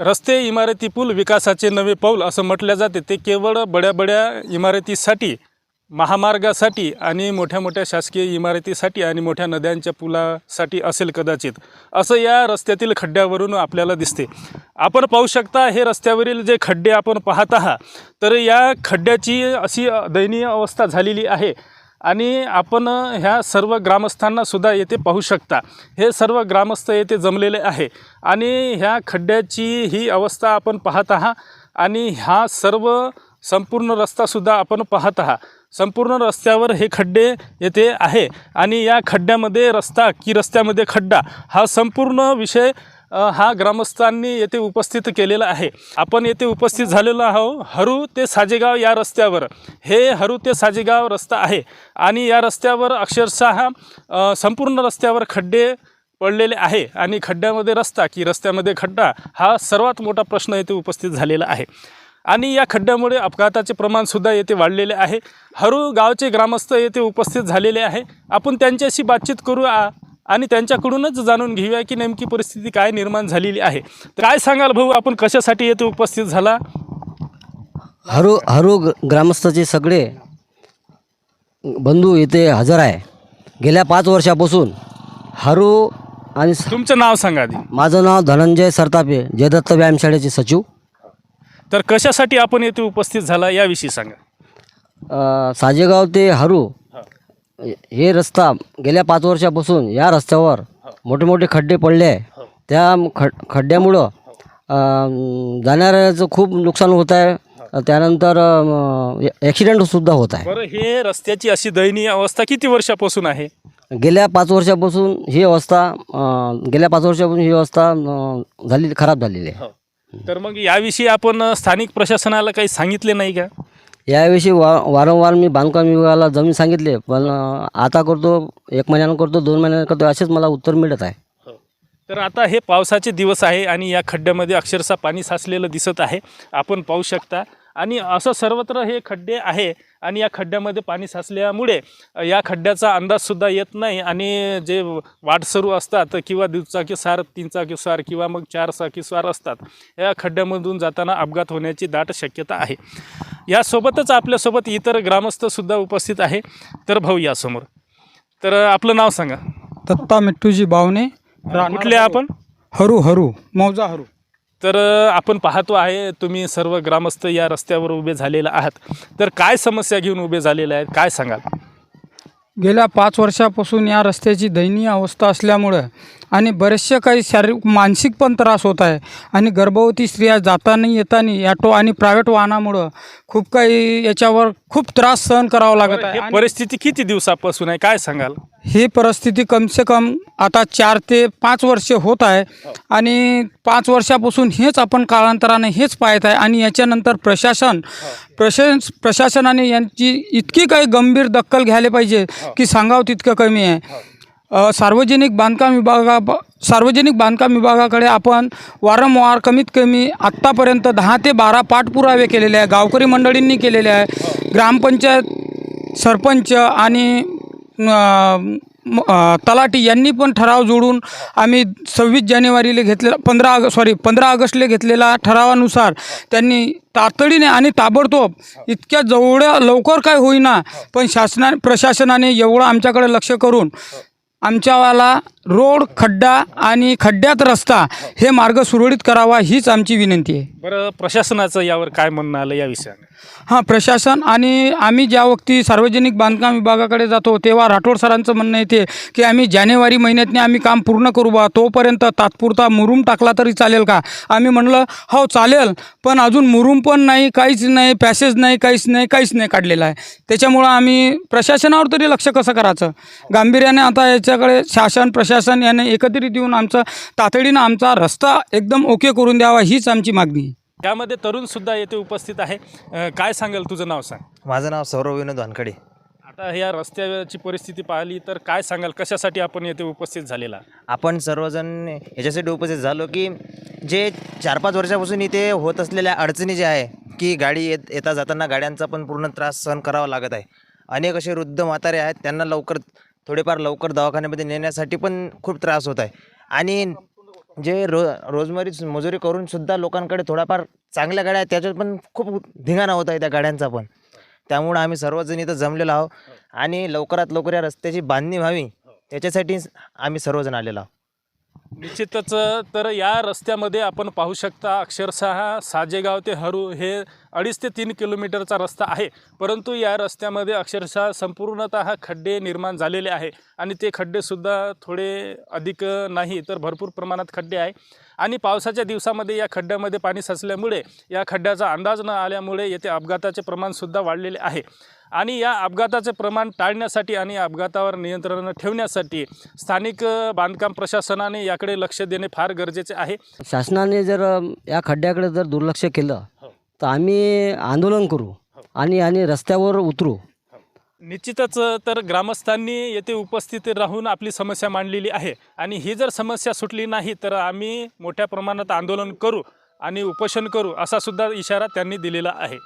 रस्ते इमारती पूल विकासाचे नवे पाऊल असं म्हटलं जाते. ते केवळ बड्या बड्या इमारतीसाठी महामार्गासाठी आणि मोठ्या मोठ्या शासकीय इमारतीसाठी आणि मोठ्या नद्यांच्या पुलासाठी असेल कदाचित. असं या रस्त्यातील खड्ड्यावरून आपल्याला दिसते. आपण पाहू शकता हे रस्त्यावरील जे खड्डे आपण पाहत आहात तर या खड्ड्याची अशी दयनीय अवस्था झालेली आहे. आणि आपण ह्या सर्व ग्रामस्थांना सुद्धा येथे पाहू शकता. हे सर्व ग्रामस्थ येथे जमलेले आहे. आणि ह्या खड्ड्याची ही अवस्था आपण पाहत आहात. आणि हा सर्व संपूर्ण रस्तासुद्धा आपण पाहत आहात. संपूर्ण रस्त्यावर हे खड्डे येथे आहे. आणि या खड्ड्यामध्ये रस्ता की रस्त्यामध्ये खड्डा हा संपूर्ण विषय हा ग्रामस्थांनी येथे उपस्थित केलेला आहे. आपण येथे उपस्थित झालेलो आहो हरू ते साजेगाव या रस्त्यावर. हे हरू ते साजेगाव रस्ता आहे आणि या रस्त्यावर अक्षरशः संपूर्ण रस्त्यावर खड्डे पडलेले आहे आणि खड्ड्यामध्ये रस्ता की रस्त्यामध्ये खड्डा हा सर्वात मोठा प्रश्न येथे उपस्थित झालेला आहे. आणि या खड्ड्यामुळे अपघाताचे प्रमाणसुद्धा येथे वाढलेले आहे. हरू गावचे ग्रामस्थ येथे उपस्थित झालेले आहे. आपण त्यांच्याशी बातचीत करू आ- आणि त्यांच्याकडूनच जाणून घेऊया की नेमकी परिस्थिती काय निर्माण झालेली आहे. तर काय सांगाल भाऊ आपण कशासाठी येथे उपस्थित झाला? हरू हरू ग्रामस्थाचे सगळे बंधू इथे हजर आहे. गेल्या पाच वर्षापासून हरू आणि स- तुमचं नाव सांगा आधी. माझं नाव धनंजय सरतापे जयदत्त व्यायामशाळेचे सचिव. तर कशासाठी आपण येथे उपस्थित झाला याविषयी सांगा. अ, साजेगाव ते हरू हे रस्ता गेल्या पाच वर्षापासून या रस्त्यावर मोठे मोठे खड्डे पडले आहे. त्या खड खड्ड्यामुळं अ, जाणाऱ्याचं खूप नुकसान होत आहे. त्यानंतर ॲक्सिडेंटसुद्धा होत आहे. बरं हे रस्त्याची अशी दयनीय अवस्था किती वर्षापासून आहे? गेल्या पाच वर्षापासून ही अवस्था गेल्या पाच वर्षापासून ही अवस्था झाली खराब झालेली आहे. तर मग याविषयी आपण स्थानिक प्रशासनाला काही सांगितले नाही का? याविषयी वा वारंवार मी बांधकाम विभागाला जमीन सांगितले पण आता करतो एक महिन्यानं करतो दोन महिन्यानं करतो असेच मला उत्तर मिळत आहे. हो. तर आता हे पावसाचे दिवस आहे आणि या खड्ड्यामध्ये अक्षरशः पाणी साचलेलं दिसत आहे. आपण पाहू शकता आणि असं सर्वत्र हे खड्डे आहे आणि या खड्ड्यामध्ये पाणी साचल्यामुळे या खड्ड्याचा अंदाजसुद्धा येत नाही आणि जे वाटसरू असतात किंवा दुचाकी स्वार तीनचाकी स्वार किंवा मग चार चाकी स्वार असतात या खड्ड्यामधून जाताना अपघात होण्याची दाट शक्यता आहे. यासोबतच आपल्यासोबत इतर ग्रामस्थसुद्धा उपस्थित आहे. तर भाऊ यासमोर. तर आपलं नाव सांगा. दत्ता मिट्टूजी बावणे कुठले आपण? हरू हरू मौजा हरू. तर आपण पाहतो आहे तुम्ही सर्व ग्रामस्थ या रस्त्यावर उभे झालेले आहात. तर काय समस्या घेऊन उभे झालेले आहेत काय सांगाल? गेल्या पाच वर्षापासून या रस्त्याची दयनीय अवस्था असल्यामुळं आणि बरेचसे काही शारीरिक मानसिक पण त्रास होत आहे आणि गर्भवती स्त्रिया जाताना येताना ॲटो आणि प्रायव्हेट वाहनामुळं खूप काही याच्यावर खूप त्रास सहन करावा लागत आहे आणि परिस्थिती किती दिवसापासून आहे काय सांगाल? ही परिस्थिती कमसे कम आता चार ते पाच वर्षे होत आहे. आणि पाच वर्षापासून हेच आपण कालांतराने हेच पाहत आहे. आणि याच्यानंतर प्रशासन प्रशास प्रशासनाने यांची इतकी काही गंभीर दखल घ्यायला पाहिजे की सांगावं तितकं कमी आहे. सार्वजनिक बांधकाम विभागा सार्वजनिक बांधकाम विभागाकडे आपण वारंवार कमीत कमी आत्तापर्यंत दहा ते बारा पाठपुरावे केलेले आहे. गावकरी मंडळींनी केलेले आहे. ग्रामपंचायत सरपंच आणि तलाटी यांनी पण ठराव जोडून आम्ही सव्वीस जानेवारीला घेतलेला पंधरा ऑग सॉरी पंधरा ऑगस्टला घेतलेला ठरावानुसार त्यांनी तातडीने आणि ताबडतोब इतक्या जवळ्या लवकर काय होईना पण शासना प्रशासनाने एवढं आमच्याकडे लक्ष करून आमच्यावाला रोड खड्डा आणि खड्ड्यात रस्ता हे मार्ग सुरळीत करावा हीच आमची विनंती आहे. बरं प्रशासनाचं यावर काय म्हणणं आलं या विषयाने? हां प्रशासन आणि आम्ही ज्या वक्ती सार्वजनिक बांधकाम विभागाकडे जातो तेव्हा राठोड सरांचं म्हणणं येते की आम्ही जानेवारी महिन्यातने आम्ही काम पूर्ण करू बा तोपर्यंत तात्पुरता मुरुम टाकला तरी चालेल का? आम्ही म्हणलं हो चालेल पण अजून मुरुम पण नाही काहीच नाही पॅसेज नाही काहीच नाही काहीच नाही काढलेलं आहे. त्याच्यामुळं आम्ही प्रशासनावर तरी लक्ष कसं करायचं? गांभीर्याने आता याच्याकडे शासन प्रशासन याने एकत्रित येऊन आमचं तातडीनं आमचा रस्ता एकदम ओके करून द्यावा हीच आमची मागणी आहे. त्यामध्ये तरुण सुद्धा येथे उपस्थित आहे. अ, काय सांगाल तुझं नाव सांग. माझं नाव सौरव विनोद वानखडे. आता या रस्त्याची परिस्थिती पाहिली तर काय सांगाल? कशासाठी आपण येथे उपस्थित झालेला? आपण सर्वजण याच्यासाठी उपस्थित झालो की जे चार पाच वर्षापासून इथे होत असलेल्या अडचणी जे आहे की गाडी येत येता जाताना गाड्यांचा पण पूर्ण त्रास सहन करावा लागत आहे. अनेक असे वृद्ध म्हातारे आहेत त्यांना लवकर थोडेफार लवकर दवाखान्यामध्ये नेण्यासाठी पण खूप त्रास होत आहे. आणि जे रो रोजमेरी मजुरी करूनसुद्धा लोकांकडे थोडाफार चांगल्या गाड्या आहेत त्याच्यात पण खूप धिंगाणा होत आहे त्या गाड्यांचा पण. त्यामुळं आम्ही सर्वजण इथं जमलेलो आहोत आणि लवकरात लवकर या रस्त्याची बांधणी व्हावी त्याच्यासाठी आम्ही सर्वजण आलेलो आहोत. निश्चितच तर या रस्त्यामध्ये आपण पाहू शकता अक्षरशः साजेगाव ते हरू हे अडीच ते तीन किलोमीटरचा रस्ता आहे. परंतु या रस्त्यामध्ये अक्षरशः संपूर्णत खड्डे निर्माण झालेले आहे. आणि ते खड्डेसुद्धा थोडे अधिक नाही तर भरपूर प्रमाणात खड्डे आहे. आणि पावसाच्या दिवसामध्ये या खड्ड्यामध्ये पाणी साचल्यामुळे या खड्ड्याचा अंदाज न आल्यामुळे येथे अपघाताचे प्रमाणसुद्धा वाढलेले आहे. आणि या अपघाताचे प्रमाण टाळण्यासाठी आणि अपघातावर नियंत्रण ठेवण्यासाठी स्थानिक बांधकाम प्रशासनाने याकडे लक्ष देणे फार गरजेचे आहे. शासनाने जर या खड्ड्याकडे जर दुर्लक्ष केलं तर आम्ही आंदोलन करू आणि आणि रस्त्यावर उतरू. निश्चितच तर ग्रामस्थांनी येथे उपस्थित राहून आपली समस्या मांडलेली आहे. आणि ही जर समस्या सुटली नाही तर आम्ही मोठ्या प्रमाणात आंदोलन करू आणि उपोषण करू असा सुद्धा इशारा त्यांनी दिलेला आहे.